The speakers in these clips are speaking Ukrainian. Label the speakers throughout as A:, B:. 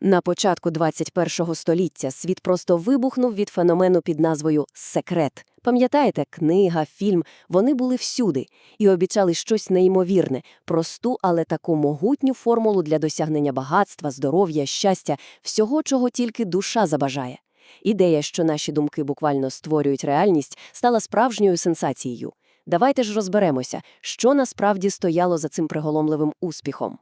A: На початку 21-го століття світ просто вибухнув від феномену під назвою «секрет». Пам'ятаєте, книга, фільм – вони були всюди і обіцяли щось неймовірне, просту, але таку могутню формулу для досягнення багатства, здоров'я, щастя, всього, чого тільки душа забажає. Ідея, що наші думки буквально створюють реальність, стала справжньою сенсацією. Давайте ж розберемося, що насправді стояло за цим приголомливим успіхом.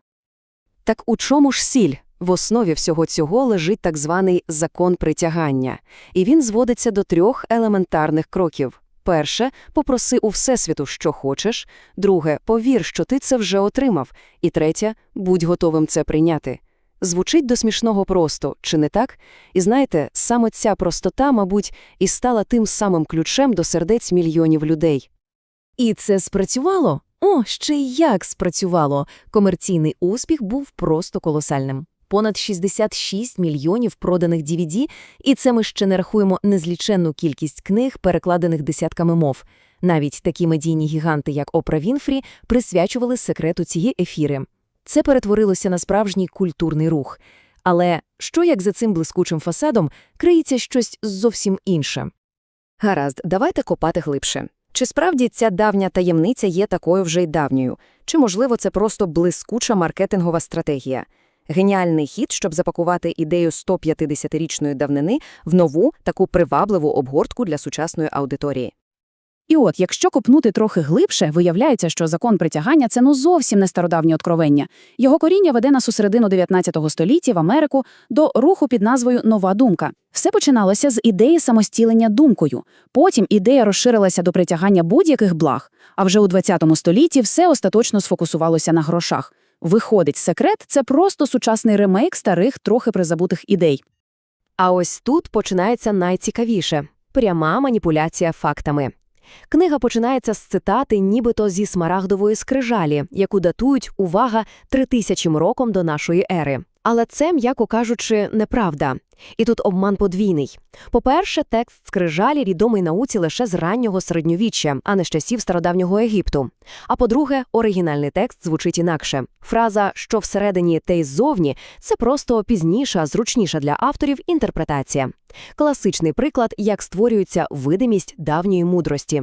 A: Так у чому ж сіль? В основі всього цього лежить так званий закон притягання, і він зводиться до трьох елементарних кроків. Перше – попроси у Всесвіту, що хочеш. Друге – повір, що ти це вже отримав. І третє – будь готовим це прийняти. Звучить до смішного просто, чи не так? І знаєте, саме ця простота, мабуть, і стала тим самим ключем до сердець мільйонів людей.
B: І це спрацювало? О, ще й як спрацювало. Комерційний успіх був просто колосальним. Понад 66 мільйонів проданих DVD, і це ми ще не рахуємо незліченну кількість книг, перекладених десятками мов. Навіть такі медійні гіганти, як Опра Вінфрі, присвячували секрету цієї ефіри. Це перетворилося на справжній культурний рух. Але що як за цим блискучим фасадом криється щось зовсім інше?
A: Гаразд, давайте копати глибше. Чи справді ця давня таємниця є такою вже й давньою? Чи, можливо, це просто блискуча маркетингова стратегія? Геніальний хід, щоб запакувати ідею 150-річної давнини в нову, таку привабливу обгортку для сучасної аудиторії.
C: І от, якщо копнути трохи глибше, виявляється, що закон притягання – це ну зовсім не стародавнє откровення. Його коріння веде нас у середину 19 століття в Америку до руху під назвою «Нова думка». Все починалося з ідеї самостілення думкою. Потім ідея розширилася до притягання будь-яких благ. А вже у 20 столітті все остаточно сфокусувалося на грошах. Виходить, секрет – це просто сучасний ремейк старих, трохи призабутих ідей.
A: А ось тут починається найцікавіше – пряма маніпуляція фактами. Книга починається з цитати нібито зі смарагдової скрижалі, яку датують, увага, 3000 роком до нашої ери. Але це, м'яко кажучи, неправда. І тут обман подвійний. По-перше, текст скрижалі відомий науці лише з раннього середньовіччя, а не з часів стародавнього Єгипту. А по-друге, оригінальний текст звучить інакше. Фраза «що всередині те й ззовні» – це просто пізніша, зручніша для авторів інтерпретація. Класичний приклад, як створюється видимість давньої мудрості.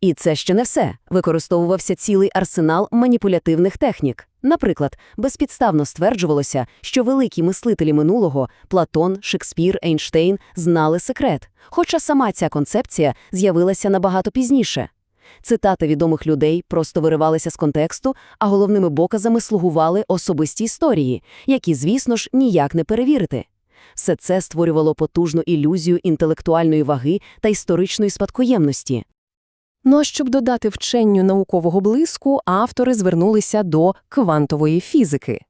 B: І це ще не все. Використовувався цілий арсенал маніпулятивних технік. Наприклад, безпідставно стверджувалося, що великі мислителі минулого Платон, Шекспір, Ейнштейн знали секрет, хоча сама ця концепція з'явилася набагато пізніше. Цитати відомих людей просто виривалися з контексту, а головними доказами слугували особисті історії, які, звісно ж, ніяк не перевірити. Все це створювало потужну ілюзію інтелектуальної ваги та історичної спадкоємності.
D: Ну а щоб додати вченню наукового блиску, автори звернулися до квантової фізики.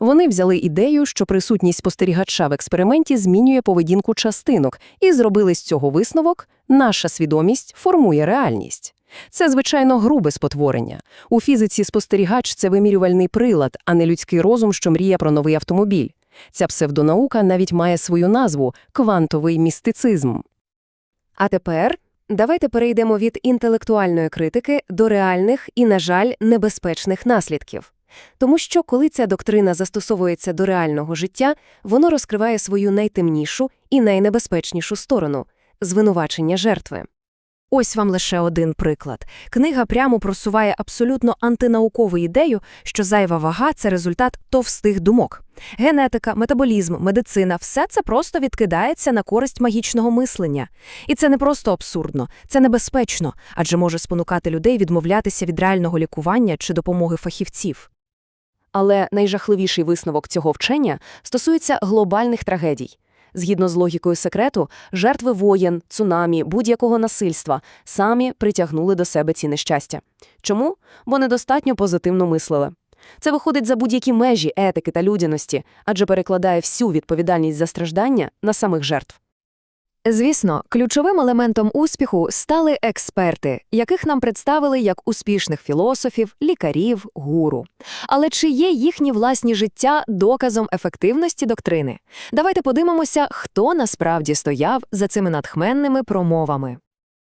D: Вони взяли ідею, що присутність спостерігача в експерименті змінює поведінку частинок, і зробили з цього висновок наша свідомість формує реальність. Це, звичайно, грубе спотворення. У фізиці спостерігач це вимірювальний прилад, а не людський розум, що мріє про новий автомобіль. Ця псевдонаука навіть має свою назву квантовий містицизм.
A: А тепер давайте перейдемо від інтелектуальної критики до реальних і, на жаль, небезпечних наслідків. Тому що, коли ця доктрина застосовується до реального життя, воно розкриває свою найтемнішу і найнебезпечнішу сторону – звинувачення жертви. Ось вам лише один приклад. Книга прямо просуває абсолютно антинаукову ідею, що зайва вага – це результат товстих думок. Генетика, метаболізм, медицина – все це просто відкидається на користь магічного мислення. І це не просто абсурдно, це небезпечно, адже може спонукати людей відмовлятися від реального лікування чи допомоги фахівців. Але найжахливіший висновок цього вчення стосується глобальних трагедій. Згідно з логікою секрету, жертви воєн, цунамі, будь-якого насильства самі притягнули до себе ці нещастя. Чому? Бо недостатньо позитивно мислили. Це виходить за будь-які межі етики та людяності, адже перекладає всю відповідальність за страждання на самих жертв. Звісно, ключовим елементом успіху стали експерти, яких нам представили як успішних філософів, лікарів, гуру. Але чи є їхні власні життя доказом ефективності доктрини? Давайте подивимося, хто насправді стояв за цими натхменними промовами.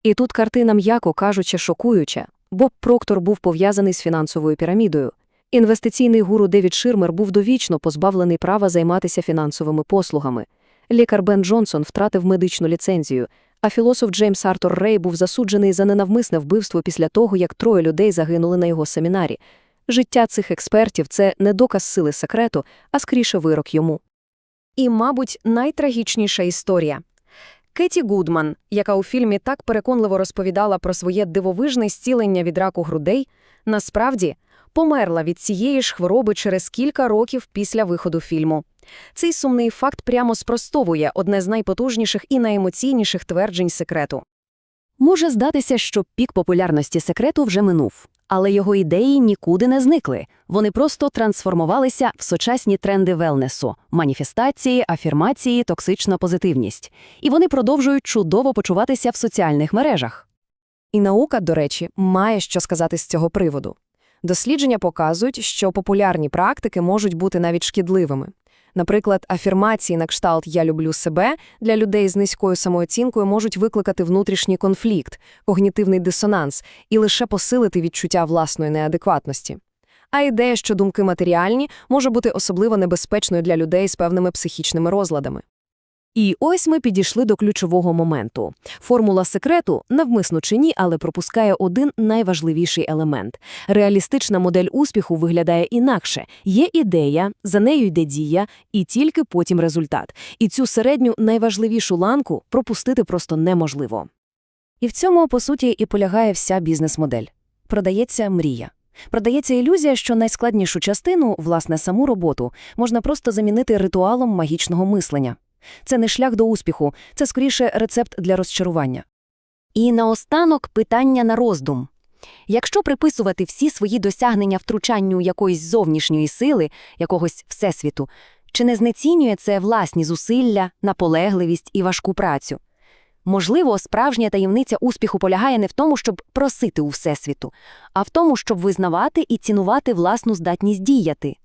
A: І тут картина, м'яко кажучи, шокуюча. Боб Проктор був пов'язаний з фінансовою пірамідою. Інвестиційний гуру Девід Ширмер був довічно позбавлений права займатися фінансовими послугами. Лікар Бен Джонсон втратив медичну ліцензію, а філософ Джеймс Артур Рей був засуджений за ненавмисне вбивство після того, як троє людей загинули на його семінарі. Життя цих експертів – це не доказ сили секрету, а скоріше вирок йому. І, мабуть, найтрагічніша історія. Кеті Гудман, яка у фільмі так переконливо розповідала про своє дивовижне зцілення від раку грудей, насправді померла від цієї ж хвороби через кілька років після виходу фільму. Цей сумний факт прямо спростовує одне з найпотужніших і найемоційніших тверджень секрету.
E: Може здатися, що пік популярності секрету вже минув, але його ідеї нікуди не зникли. Вони просто трансформувалися в сучасні тренди велнесу – маніфестації, афірмації, токсична позитивність. І вони продовжують чудово почуватися в соціальних мережах.
F: І наука, до речі, має що сказати з цього приводу. Дослідження показують, що популярні практики можуть бути навіть шкідливими. Наприклад, афірмації на кшталт «я люблю себе» для людей з низькою самооцінкою можуть викликати внутрішній конфлікт, когнітивний дисонанс і лише посилити відчуття власної неадекватності. А ідея, що думки матеріальні, може бути особливо небезпечною для людей з певними психічними розладами.
A: І ось ми підійшли до ключового моменту. Формула секрету, навмисно чи ні, але пропускає один найважливіший елемент. Реалістична модель успіху виглядає інакше. Є ідея, за нею йде дія, і тільки потім результат. І цю середню найважливішу ланку пропустити просто неможливо. І в цьому, по суті, і полягає вся бізнес-модель. Продається мрія. Продається ілюзія, що найскладнішу частину, власне, саму роботу, можна просто замінити ритуалом магічного мислення. Це не шлях до успіху, це скоріше рецепт для розчарування.
E: І наостанок питання на роздум. Якщо приписувати всі свої досягнення втручанню якоїсь зовнішньої сили, якогось всесвіту, чи не знецінює це власні зусилля, наполегливість і важку працю? Можливо, справжня таємниця успіху полягає не в тому, щоб просити у всесвіту, а в тому, щоб визнавати і цінувати власну здатність діяти.